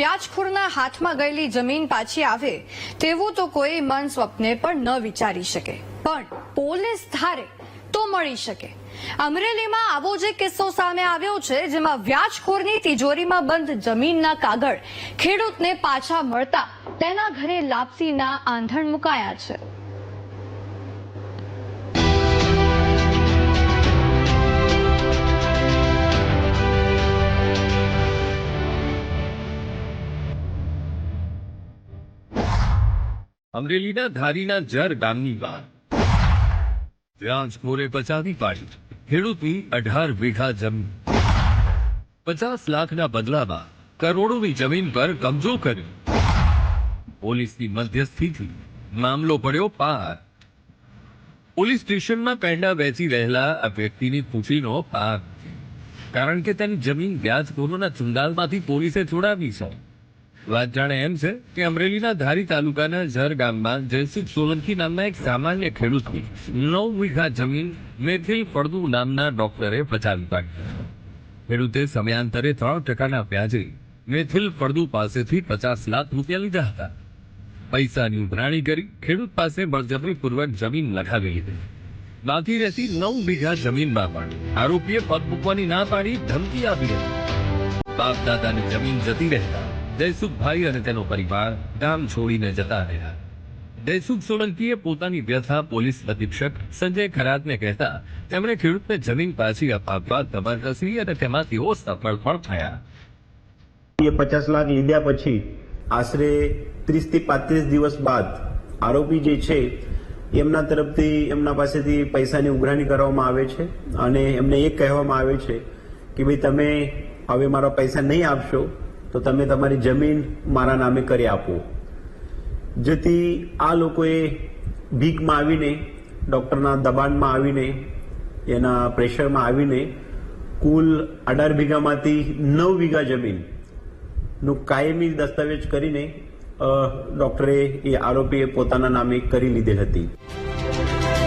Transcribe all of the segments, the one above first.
વ્યાજખોરના હાથમાં ગયેલી જમીન પાછી આવે તેવું તો કોઈ મન સ્વપ્ને પણ ન વિચારી શકે. પણ પોલીસ ધારે તો મળી શકે. અમરેલીમાં આવો જે કિસ્સો સામે આવ્યો છે, જેમાં વ્યાજખોરની તિજોરીમાં બંધ જમીનના કાગળ ખેડૂતને પાછા મળતા તેના ઘરે લાપસીના આંધણ મુકાયા છે. અમરેલીના ધારીના જર ગામની વાત. વ્યાજખોરે પચાવી પાડી. ખેડૂતની અઢાર વીઘા જમીન. પચાસ લાખના બદલામાં કરોડોની જમીન પર કબજો કર્યો. પોલીસની મધ્યસ્થીથી મામલો પડ્યો પાર. પોલીસ સ્ટેશનમાં પેંડા બેસી રહેલા આ વ્યક્તિની પૂછીનો પાર. કારણ કે તેની જમીન વ્યાજખોરોના ચુંડાલમાંથી પોલીસે છોડાવી છે. વાત જાણે એમ છે કે અમરેલીના ધારી તાલુકાના ઝર ગામમાં જયસિંહ સોલંકી નામના એક સામાન્ય ખેડૂતની નવ વીઘા જમીન મેથિલ ફળદુ નામના ડોક્ટરે પચાવી પાડી. ખેડૂતે સમયાંતરે ત્રણ ટકાના વ્યાજે મેથિલ ફળદુ પાસેથી પચાસ લાખ રૂપિયા લીધા હતા. પૈસાની ઉઘરાણી કરી ખેડૂત પાસે બળજબરીપૂર્વક જમીન લખાવી હતી બાકી રહેતી નવ વીઘા જમીનમાં પણ આરોપીએ પગ મૂકવાની ના પાડી ધમકી આપી. હતી બાપ દાદાની જમીન જતી રહેતા જયસુખભાઈ અને તેનો પરિવાર ગામ છોડીને જતા રહ્યા. જયસુખ સોલંકીએ પોતાની વ્યથા પોલીસ અધિક્ષક સંજય ખરાતને કહેતા તેમણે ખેડૂતને જમીન પાછી અપાવવા જબરદસ્તી અને તેમાં તેઓ સફળ પણ થયા એ પચાસ લાખ લીધા પછી આશરે ત્રીસથી પાંત્રીસ દિવસ બાદ આરોપી જે છે, એમના તરફથી એમના પાસેથી પૈસાની ઉઘરાણી કરવામાં આવે છે અને એમને એ કહેવામાં આવે છે કે ભાઈ તમે હવે મારા પૈસા નહીં આપશો તો તમે તમારી જમીન મારા નામે કરી આપો. જેથી આ લોકોએ ભીખમાં આવીને, ડૉક્ટરના દબાણમાં આવીને, એના પ્રેશરમાં આવીને કુલ અઢાર વીઘામાંથી નવ વીઘા જમીનનું કાયમી દસ્તાવેજ કરીને ડોક્ટરે એ આરોપીએ પોતાના નામે કરી લીધેલ હતી.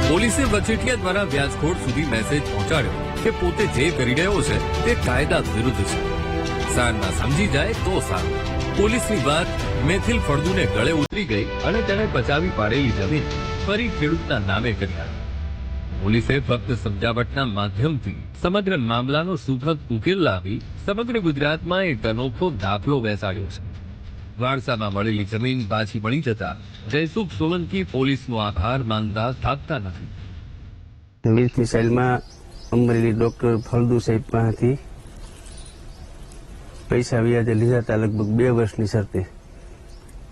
પોલીસે વચેટિયા દ્વારા વ્યાજખોર સુધી મેસેજ પહોંચાડ્યો કે પોતે જે કરી રહ્યો છે તે કાયદા વિરુદ્ધ છે. સારના સમજી જાય તો સારું. પોલીસની વાત, મેથિલ ફળદુને ગળે ઉતરી ગઈ અને તેણે બચાવી પાડેલી જમીન ફરી ખેડૂતના નામે કરી પોલીસે ફક્ત સમજાવટના માધ્યમથી સમગ્ર મામલાનો સુખદ ઉકેલ લાવી સમગ્ર ગુજરાતમાં એક અનોખો દાખલો બેસાડ્યો છે. વારસામાં મળેલી જમીન પાછી મળી જતા જયસુખ સોલંકી પોલીસનો આભાર માનતા થાકતા નથી. મિસાઇલમાં અમરેલી ડોક્ટર ફળદુ સાહેબ પાસેથી પૈસા વ્યાજે લીધા હતા લગભગ બે વર્ષની શરતે.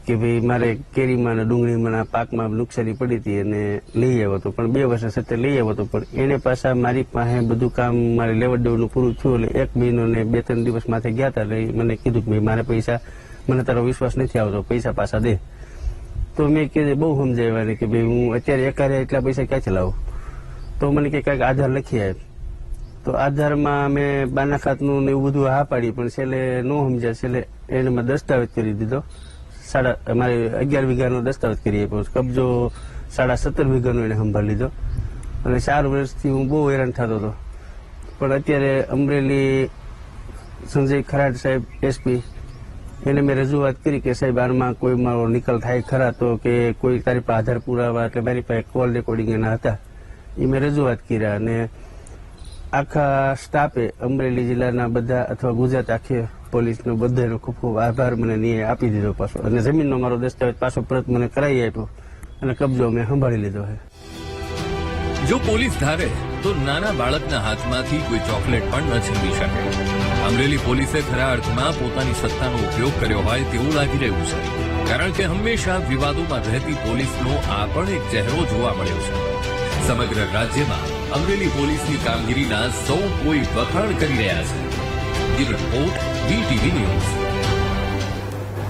કે ભાઈ મારે કેરીમાં અને ડુંગળીમાં પાકમાં નુકસાની પડી હતી અને લઈ આવ્યો હતો. પણ બે વર્ષના સાથે લઈ આવ્યો હતો. પણ એને પાછા મારી પાસે બધું કામ મારે લેવડ દેવડનું પૂરું થયું એટલે એક મહિનો ને બે ત્રણ દિવસ માથે ગયા હતા એટલે મને કીધું કે ભાઈ મારે પૈસા, મને તારો વિશ્વાસ નથી આવતો, પૈસા પાછા દે. તો મેં કીધું બહુ સમજાવ્યા કે ભાઈ હું અત્યારે એકારે એટલા પૈસા ક્યાંથી લાવું? તો મને કે કાંઈક આધાર લખી આપ. તો આધારમાં મેં બાના ખાતનું ને એવું બધું હા પાડી પણ છેલ્લે ન સમજ્યા. છેલ્લે એને મેં દસ્તાવેજ કરી દીધો. સાડા, અમારે અગિયાર વીઘાનો દસ્તાવેજ કરી આપ્યો કબજો સાડા સત્તર વીઘાનો એને સંભાળી લીધો. અને ચાર વર્ષથી હું બહુ હેરાન થતો હતો. પણ અત્યારે અમરેલી સંજય ખરાડ સાહેબ એસપી એને મેં રજૂઆત કરી કે સાહેબ, આમાં કોઈ મારો નિકાલ થાય ખરા તો કે કોઈ તારી પાસે આધાર પુરાવા એટલે મારી પાસે કોલ રેકોર્ડિંગ એના હતા. એ મેં રજૂઆત કર્યા અને આખા સ્ટાફે અમરેલી જિલ્લાના બધા અથવા ગુજરાત આખી પોલીસનો બધાનો ખૂબ ખૂબ આભાર મને ન્યાય આપી દીધો પાછો. અને જમીનનો મારો દસ્તાવેજ પાછો પરત મને કરાવી આપ્યો અને કબજો મેં સંભાળી લીધો છે. જો પોલીસ ધારે, તો નાના બાળકના હાથમાંથી કોઈ ચોકલેટ પણ ન છીનવી શકે. અમરેલી પોલીસે ખરા અર્થમાં પોતાની સત્તાનો ઉપયોગ કર્યો હોય તેવું લાગી રહ્યું છે. કારણ કે હંમેશા વિવાદોમાં રહેતી પોલીસનો આ પણ એક ચહેરો જોવા મળ્યો છે. સમગ્ર રાજ્યમાં અમરેલી પોલીસની કામગીરીના સૌ કોઈ વખાણ કરી રહ્યા છે. Report VTV news.